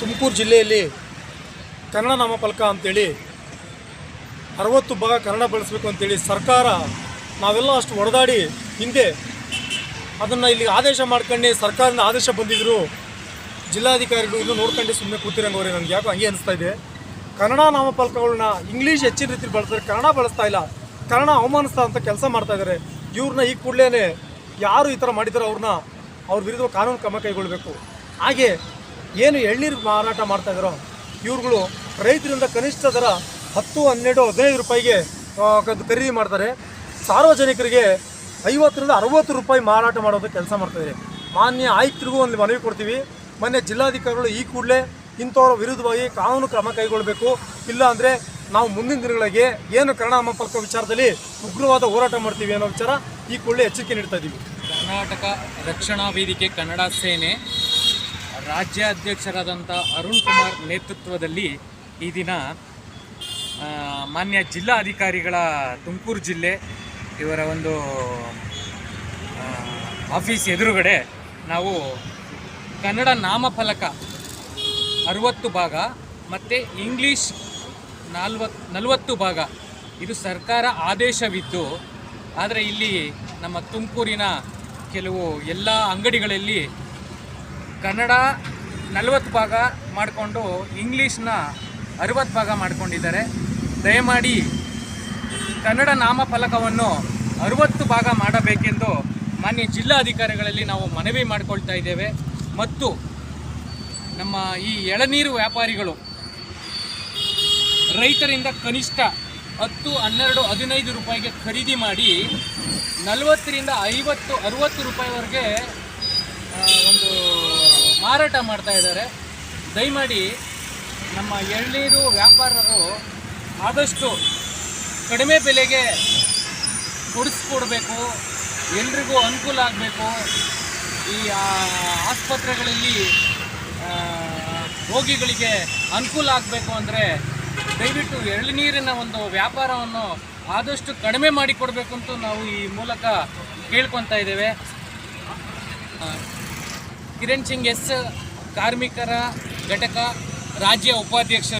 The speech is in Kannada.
ತುಮಕೂರು ಜಿಲ್ಲೆಯಲ್ಲಿ ಕನ್ನಡ ನಾಮಫಲಕ ಅಂತೇಳಿ ಅರವತ್ತು ಭಾಗ ಕನ್ನಡ ಬಳಸಬೇಕು ಅಂತೇಳಿ ಸರ್ಕಾರ ನಾವೆಲ್ಲ ಅಷ್ಟು ಹೊಡೆದಾಡಿ ಹಿಂದೆ ಅದನ್ನು ಇಲ್ಲಿ ಆದೇಶ ಮಾಡ್ಕೊಂಡು ಸರ್ಕಾರದಿಂದ ಆದೇಶ ಬಂದಿದ್ರು. ಜಿಲ್ಲಾಧಿಕಾರಿಗಳು ಇದು ನೋಡ್ಕೊಂಡು ಸುಮ್ಮನೆ ಕೂತಿರಂಗವ್ರೆ ನನಗೆ ಯಾಕೋ ಹಂಗೆ ಅನಿಸ್ತಾ ಇದೆ. ಕನ್ನಡ ನಾಮಫಲಕಗಳನ್ನ ಇಂಗ್ಲೀಷ್ ಹೆಚ್ಚಿನ ರೀತಿಲಿ ಬಳಸ್ತಾರೆ, ಕನ್ನಡ ಬಳಸ್ತಾ ಇಲ್ಲ, ಕನ್ನಡ ಅವಮಾನಿಸ್ತಾ ಅಂತ ಕೆಲಸ ಮಾಡ್ತಾ ಇದ್ದಾರೆ ಇವ್ರನ್ನ ಈ ಕೂಡಲೇ ಯಾರು ಈ ಥರ ಮಾಡಿದಾರೋ ಅವ್ರನ್ನ ಅವ್ರ ವಿರುದ್ಧ ಕಾನೂನು ಕ್ರಮ ಕೈಗೊಳ್ಳಬೇಕು ಹಾಗೆ ಏನು ಎಳ್ಳೀರು ಮಾರಾಟ ಮಾಡ್ತಾ ಇದ್ದಾರೋ ಇವ್ರುಗಳು ರೈತರಿಂದ ಕನಿಷ್ಠ ದರ ಹತ್ತು, ಹನ್ನೆರಡು, ಹದಿನೈದು ರೂಪಾಯಿಗೆ ಖರೀದಿ ಮಾಡ್ತಾರೆ. ಸಾರ್ವಜನಿಕರಿಗೆ ಐವತ್ತರಿಂದ ಅರವತ್ತು ರೂಪಾಯಿ ಮಾರಾಟ ಮಾಡೋದು ಕೆಲಸ ಮಾಡ್ತಾಯಿದೆ ಮಾನ್ಯ ಆಯುಕ್ತರಿಗೂ ಒಂದು ಮನವಿ ಕೊಡ್ತೀವಿ. ಮೊನ್ನೆ ಜಿಲ್ಲಾಧಿಕಾರಿಗಳು ಈ ಕೂಡಲೇ ಇಂಥವ್ರ ವಿರುದ್ಧವಾಗಿ ಕಾನೂನು ಕ್ರಮ ಕೈಗೊಳ್ಳಬೇಕು. ಇಲ್ಲ ಅಂದರೆ ನಾವು ಮುಂದಿನ ದಿನಗಳಿಗೆ ಏನು ಕನ್ನಡ ಪಕ್ಕ ವಿಚಾರದಲ್ಲಿ ಉಗ್ರವಾದ ಹೋರಾಟ ಮಾಡ್ತೀವಿ ಅನ್ನೋ ವಿಚಾರ ಈ ಕೂಡಲೇ ಎಚ್ಚರಿಕೆ ನೀಡ್ತಾ ಇದ್ದೀವಿ ಕರ್ನಾಟಕ ರಕ್ಷಣಾ ವೇದಿಕೆ ಕನ್ನಡ ಸೇನೆ ರಾಜ್ಯಾಧ್ಯಕ್ಷರಾದಂಥ ಅರುಣ್ ಕುಮಾರ್ ನೇತೃತ್ವದಲ್ಲಿ ಈ ದಿನ ಮಾನ್ಯ ಮಾನ್ಯ ಜಿಲ್ಲಾಧಿಕಾರಿಗಳ ತುಮಕೂರು ಜಿಲ್ಲೆ ಇವರ ಒಂದು ಆಫೀಸ್ ಎದುರುಗಡೆ ನಾವು ಕನ್ನಡ ನಾಮಫಲಕ ಅರುವತ್ತು ಭಾಗ ಮತ್ತು ಇಂಗ್ಲೀಷ್ ನಾಲ್ವತ್ತು ನಲವತ್ತು ಭಾಗ ಇದು ಸರ್ಕಾರ ಆದೇಶವಿದ್ದು, ಆದರೆ ಇಲ್ಲಿ ನಮ್ಮ ತುಮಕೂರಿನ ಕೆಲವು ಎಲ್ಲ ಅಂಗಡಿಗಳಲ್ಲಿ ಕನ್ನಡ ನಲವತ್ತು ಭಾಗ ಮಾಡಿಕೊಂಡು ಇಂಗ್ಲೀಷ್ನ ಅರವತ್ತು ಭಾಗ ಮಾಡಿಕೊಂಡಿದ್ದಾರೆ. ದಯಮಾಡಿ ಕನ್ನಡ ನಾಮಫಲಕವನ್ನು ಅರುವತ್ತು ಭಾಗ ಮಾಡಬೇಕೆಂದು ಮಾನ್ಯ ಜಿಲ್ಲಾಧಿಕಾರಿಗಳಲ್ಲಿ ನಾವು ಮನವಿ ಮಾಡಿಕೊಳ್ತಾ ಇದ್ದೇವೆ. ಮತ್ತು ನಮ್ಮ ಈ ಎಳನೀರು ವ್ಯಾಪಾರಿಗಳು ರೈತರಿಂದ ಕನಿಷ್ಠ ಹತ್ತು, ಹನ್ನೆರಡು, ಹದಿನೈದು ರೂಪಾಯಿಗೆ ಖರೀದಿ ಮಾಡಿ ನಲವತ್ತರಿಂದ ಐವತ್ತು, ಅರುವತ್ತು ರೂಪಾಯಿವರೆಗೆ ಒಂದು ಮಾರಾಟ ಮಾಡ್ತಾ ಇದ್ದಾರೆ. ದಯಮಾಡಿ ನಮ್ಮ ಎಳ್ನೀರು ವ್ಯಾಪಾರರು ಆದಷ್ಟು ಕಡಿಮೆ ಬೆಲೆಗೆ ಕೊಡಿಸ್ಕೊಡ್ಬೇಕು. ಎಲ್ರಿಗೂ ಅನುಕೂಲ ಆಗಬೇಕು. ಈ ಆಸ್ಪತ್ರೆಗಳಲ್ಲಿ ರೋಗಿಗಳಿಗೆ ಅನುಕೂಲ ಆಗಬೇಕು ಅಂದರೆ ದಯವಿಟ್ಟು ಎಳ್ನೀರಿನ ಒಂದು ವ್ಯಾಪಾರವನ್ನು ಆದಷ್ಟು ಕಡಿಮೆ ಮಾಡಿಕೊಡ್ಬೇಕು ಅಂತ ನಾವು ಈ ಮೂಲಕ ಕೇಳ್ಕೊತಾ ಇದ್ದೇವೆ. ಕಿರಣ್ ಸಿಂಗ್ ಎಸ್ ಕಾರ್ಮಿಕರ ಘಟಕ ರಾಜ್ಯ ಉಪಾಧ್ಯಕ್ಷ